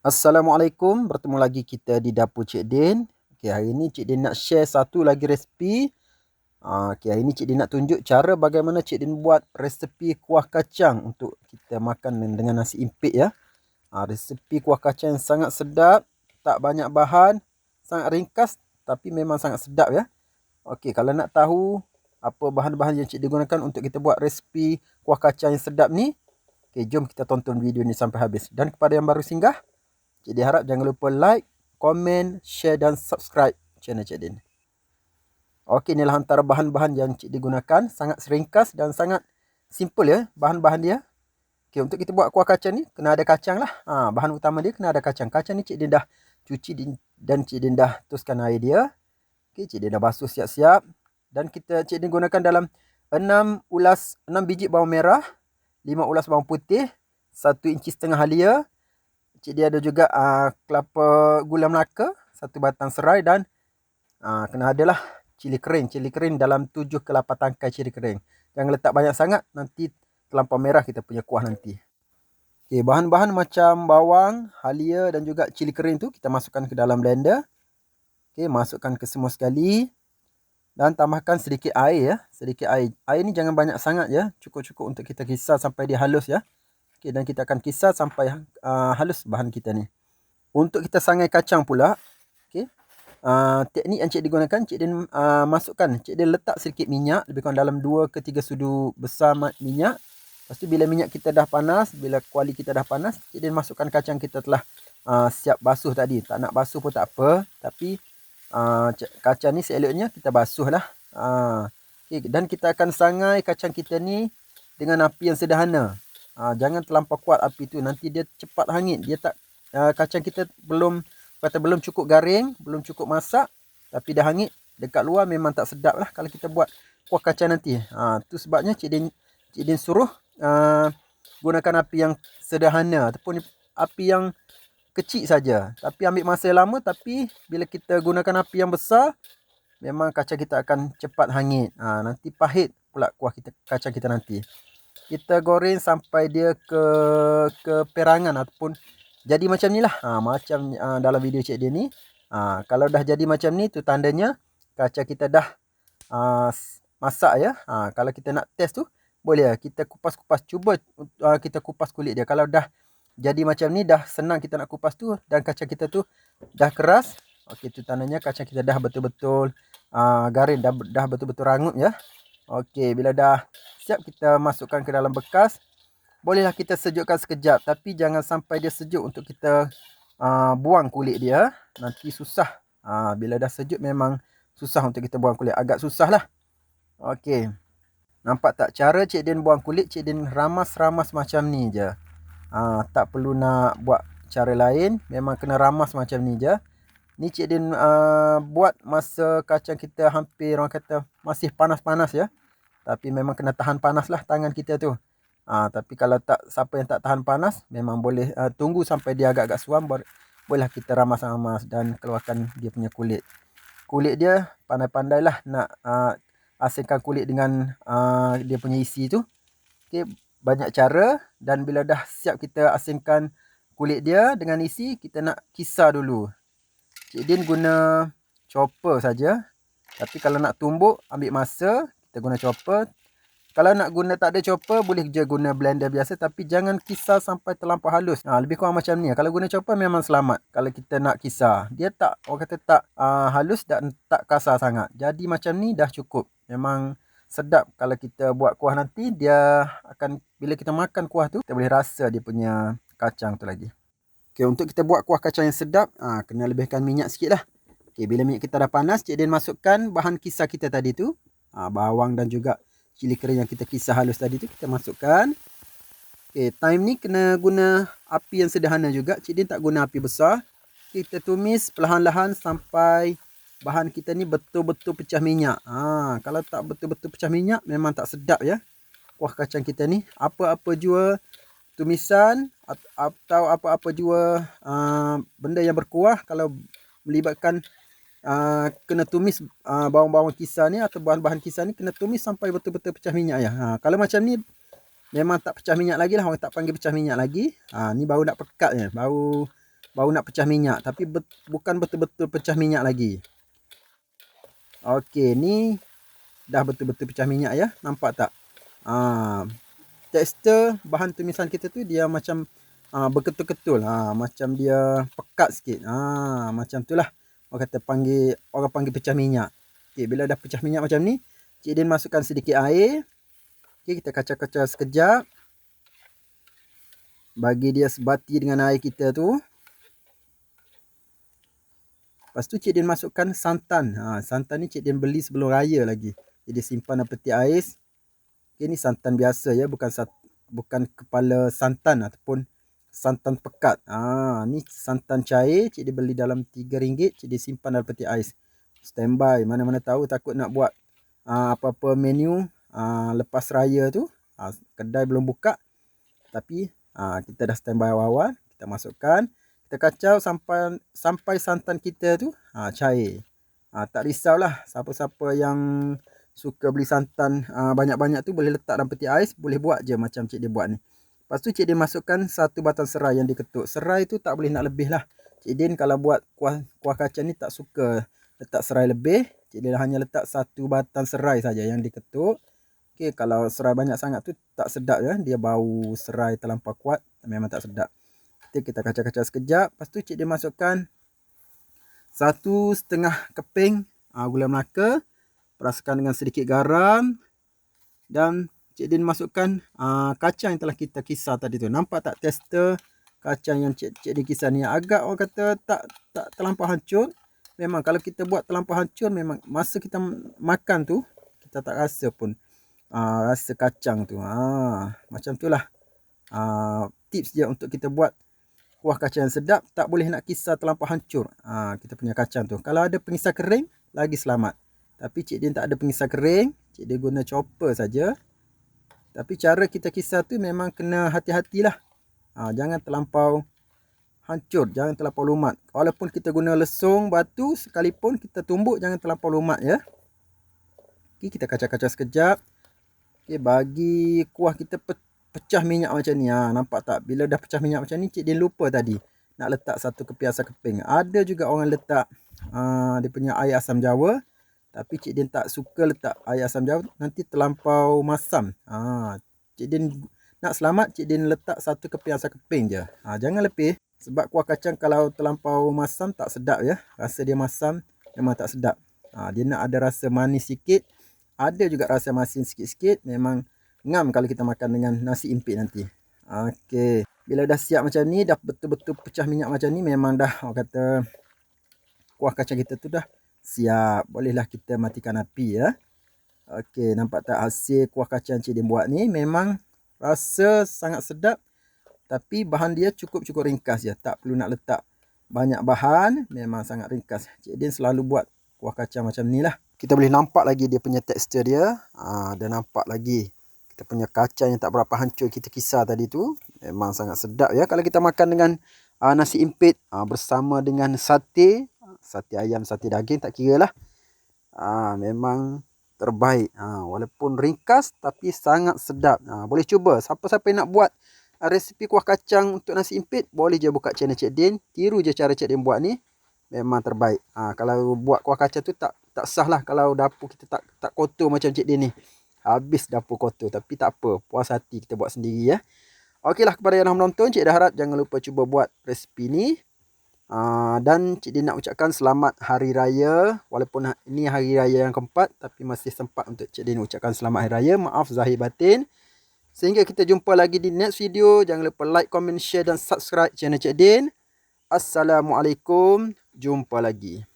Assalamualaikum, bertemu lagi kita di dapur Cik Din. Okay, hari ni Cik Din nak share satu lagi resipi. Uh, okay, hari ni Cik Din nak tunjuk cara bagaimana Cik Din buat resepi kuah kacang untuk kita makan dengan nasi impit ya. Uh, resepi kuah kacang yang sangat sedap, tak banyak bahan, sangat ringkas tapi memang sangat sedap ya. Okay, kalau nak tahu apa bahan-bahan yang Cik Din gunakan untuk kita buat resepi kuah kacang yang sedap ni, okay, jom kita tonton video ni sampai habis. Dan kepada yang baru singgah, jadi harap jangan lupa like, komen, share dan subscribe channel Cik Din. Okey, inilah antara bahan-bahan yang Cik Din gunakan. Sangat seringkas dan sangat simple ya bahan-bahan dia. Okey, untuk kita buat kuah kacang ni, kena ada kacang lah. Ha, bahan utama dia kena ada kacang. Kacang ni Cik Din dah cuci dan Cik Din dah tuskan air dia. Okey, Cik Din dah basuh siap-siap. Dan kita Cik Din gunakan dalam 6 ulas 6 biji bawang merah, 5 ulas bawang putih, 1 inci setengah halia, Cik dia ada juga uh, kelapa gula melaka, satu batang serai dan uh, kena adalah cili kering. Cili kering dalam tujuh ke lapan tangkai cili kering. Jangan letak banyak sangat, nanti terlampau merah kita punya kuah nanti. Okay, bahan-bahan macam bawang, halia dan juga cili kering tu kita masukkan ke dalam blender. Okay, masukkan ke semua sekali. Dan tambahkan sedikit air ya. Sedikit air. Air ni jangan banyak sangat ya. Cukup-cukup untuk kita kisar sampai dia halus ya. Okay, dan kita akan kisar sampai uh, halus bahan kita ni. Untuk kita sangai kacang pula, okay, uh, teknik yang cik digunakan, cik dia uh, masukkan, cik dia letak sedikit minyak, lebih kurang dalam 2 ke 3 sudu besar minyak. Lepas tu bila minyak kita dah panas, bila kuali kita dah panas, cik dia masukkan kacang kita telah uh, siap basuh tadi. Tak nak basuh pun tak apa, tapi uh, kacang ni seeloknya kita basuh lah. Uh, okay, dan kita akan sangai kacang kita ni dengan api yang sederhana. Ha, jangan terlampau kuat api tu nanti dia cepat hangit. Dia tak uh, kacang kita belum kata belum cukup garing, belum cukup masak tapi dah hangit. Dekat luar memang tak sedap lah kalau kita buat kuah kacang nanti. Ha, tu sebabnya Cik Din, Cik Din suruh uh, gunakan api yang sederhana ataupun api yang kecil saja. Tapi ambil masa lama tapi bila kita gunakan api yang besar memang kacang kita akan cepat hangit. Ha, nanti pahit pula kuah kita kacang kita nanti kita goreng sampai dia ke ke perangan ataupun jadi macam ni lah. Ha, macam uh, dalam video cik dia ni. Ha, kalau dah jadi macam ni tu tandanya kacang kita dah uh, masak ya. Ha, kalau kita nak test tu boleh lah. Kita kupas-kupas. Cuba uh, kita kupas kulit dia. Kalau dah jadi macam ni dah senang kita nak kupas tu. Dan kacang kita tu dah keras. Okey tu tandanya kacang kita dah betul-betul uh, garing. Dah, dah betul-betul rangup ya. Okey bila dah siap kita masukkan ke dalam bekas. Bolehlah kita sejukkan sekejap tapi jangan sampai dia sejuk untuk kita uh, buang kulit dia. Nanti susah. Uh, bila dah sejuk memang susah untuk kita buang kulit. Agak susah lah. Okey. Nampak tak cara Cik Din buang kulit? Cik Din ramas-ramas macam ni je. Uh, tak perlu nak buat cara lain. Memang kena ramas macam ni je. Ni Cik Din uh, buat masa kacang kita hampir orang kata masih panas-panas ya. Tapi memang kena tahan panas lah tangan kita tu. Ha, tapi kalau tak siapa yang tak tahan panas, memang boleh uh, tunggu sampai dia agak-agak suam. Bolehlah kita ramas-ramas dan keluarkan dia punya kulit. Kulit dia pandai-pandai lah nak uh, asingkan kulit dengan uh, dia punya isi tu. Okay, banyak cara dan bila dah siap kita asingkan kulit dia dengan isi, kita nak kisar dulu. Cik Din guna chopper saja. Tapi kalau nak tumbuk, ambil masa kita guna chopper. Kalau nak guna tak ada chopper, boleh je guna blender biasa. Tapi jangan kisar sampai terlampau halus. Ha, lebih kurang macam ni. Kalau guna chopper memang selamat. Kalau kita nak kisar. Dia tak, orang kata tak uh, halus dan tak kasar sangat. Jadi macam ni dah cukup. Memang sedap kalau kita buat kuah nanti. Dia akan, bila kita makan kuah tu, kita boleh rasa dia punya kacang tu lagi. Okay, untuk kita buat kuah kacang yang sedap, ha, kena lebihkan minyak sikit lah. Okay, bila minyak kita dah panas, Cik Din masukkan bahan kisar kita tadi tu ha, bawang dan juga cili kering yang kita kisar halus tadi tu kita masukkan. Okey, time ni kena guna api yang sederhana juga. Cik Din tak guna api besar. Kita tumis perlahan-lahan sampai bahan kita ni betul-betul pecah minyak. Ha, kalau tak betul-betul pecah minyak memang tak sedap ya. Kuah kacang kita ni apa-apa jua tumisan atau apa-apa jua uh, benda yang berkuah kalau melibatkan uh, kena tumis uh, bawang-bawang kisar ni atau bahan-bahan kisar ni kena tumis sampai betul-betul pecah minyak ya. Ha, kalau macam ni memang tak pecah minyak lagi lah. Orang tak panggil pecah minyak lagi. Ha, ni baru nak pekat je. Baru baru nak pecah minyak tapi bet, bukan betul-betul pecah minyak lagi. Okey, ni dah betul-betul pecah minyak ya. Nampak tak? Ha, tekstur bahan tumisan kita tu dia macam ha, berketul-ketul. Ha, macam dia pekat sikit. Ha, macam tu lah. Orang kata panggil, orang panggil pecah minyak. Okey, bila dah pecah minyak macam ni, Cik Din masukkan sedikit air. Okey, kita kacau-kacau sekejap. Bagi dia sebati dengan air kita tu. Lepas tu Cik Din masukkan santan. Ha, santan ni Cik Din beli sebelum raya lagi. Jadi simpan dalam peti ais. Okay, ni santan biasa ya. Bukan bukan kepala santan ataupun santan pekat. Ha, ni santan cair. Cik Din beli dalam RM3. Cik Din simpan dalam peti ais. Standby. Mana-mana tahu takut nak buat ha, apa-apa menu ha, lepas raya tu. Ha, kedai belum buka. Tapi ha, kita dah standby awal-awal. Kita masukkan. Kita kacau sampai sampai santan kita tu ha, cair. Ha, tak risaulah siapa-siapa yang suka beli santan banyak-banyak tu boleh letak dalam peti ais. Boleh buat je macam cik dia buat ni. Lepas tu cik dia masukkan satu batang serai yang diketuk. Serai tu tak boleh nak lebih lah. Cik Din kalau buat kuah, kuah kacang ni tak suka letak serai lebih. Cik dia hanya letak satu batang serai saja yang diketuk. Okay, kalau serai banyak sangat tu tak sedap ya. Dia bau serai terlampau kuat. Memang tak sedap kita kita kacau-kacau sekejap lepas tu cik dia masukkan satu setengah keping uh, gula melaka perasakan dengan sedikit garam dan cik dia masukkan uh, kacang yang telah kita kisar tadi tu. Nampak tak tester kacang yang cik cik dia kisar ni? Agak orang kata tak tak terlampau hancur. Memang kalau kita buat terlampau hancur memang masa kita makan tu kita tak rasa pun uh, rasa kacang tu. Uh, macam tu lah. Tips je untuk kita buat kuah kacang yang sedap tak boleh nak kisar terlampau hancur. Ha, kita punya kacang tu. Kalau ada pengisar kering lagi selamat. Tapi cik dia tak ada pengisar kering cik dia guna chopper saja tapi cara kita kisar tu memang kena hati-hatilah ha, jangan terlampau hancur jangan terlampau lumat walaupun kita guna lesung batu sekalipun kita tumbuk jangan terlampau lumat ya okay, kita kacau-kacau sekejap okay, bagi kuah kita pecah minyak macam ni. Ha, nampak tak? Bila dah pecah minyak macam ni, cik dia lupa tadi. Nak letak satu kepiasa keping. Ada juga orang letak uh, dia punya air asam jawa. Tapi cik dia tak suka letak air asam jawa. Nanti terlampau masam. Ha, cik dia nak selamat, cik dia letak satu kepiasa keping je. Ha, jangan lebih. Sebab kuah kacang kalau terlampau masam tak sedap ya. Rasa dia masam memang tak sedap. Ha, dia nak ada rasa manis sikit. Ada juga rasa masin sikit-sikit. Memang ngam kalau kita makan dengan nasi impit nanti. Okey. Bila dah siap macam ni, dah betul-betul pecah minyak macam ni, memang dah orang kata kuah kacang kita tu dah siap. Bolehlah kita matikan api ya. Okey, nampak tak hasil kuah kacang Cik Din buat ni memang rasa sangat sedap. Tapi bahan dia cukup-cukup ringkas ya. Tak perlu nak letak banyak bahan, memang sangat ringkas. Cik Din selalu buat kuah kacang macam ni lah. Kita boleh nampak lagi dia punya tekstur dia. Ha, dan nampak lagi kita punya kacang yang tak berapa hancur kita kisar tadi tu memang sangat sedap ya kalau kita makan dengan uh, nasi impit uh, bersama dengan sate sate ayam sate daging tak kira lah uh, memang terbaik. Uh, walaupun ringkas tapi sangat sedap. Uh, boleh cuba. Siapa-siapa yang nak buat uh, resipi kuah kacang untuk nasi impit boleh je buka channel Cik Din. Tiru je cara Cik Din buat ni. Memang terbaik. Uh, kalau buat kuah kacang tu tak tak sah lah kalau dapur kita tak tak kotor macam Cik Din ni. Habis dapur kotor. Tapi tak apa. Puas hati kita buat sendiri ya. Okeylah kepada yang menonton cik dah harap jangan lupa cuba buat resipi ni uh, dan cik dia nak ucapkan selamat hari raya. Walaupun ha-, ini hari raya yang keempat tapi masih sempat untuk cik dia ucapkan selamat hari raya. Maaf zahir batin. Sehingga kita jumpa lagi di next video. Jangan lupa like comment share dan subscribe channel cik din. Assalamualaikum. Jumpa lagi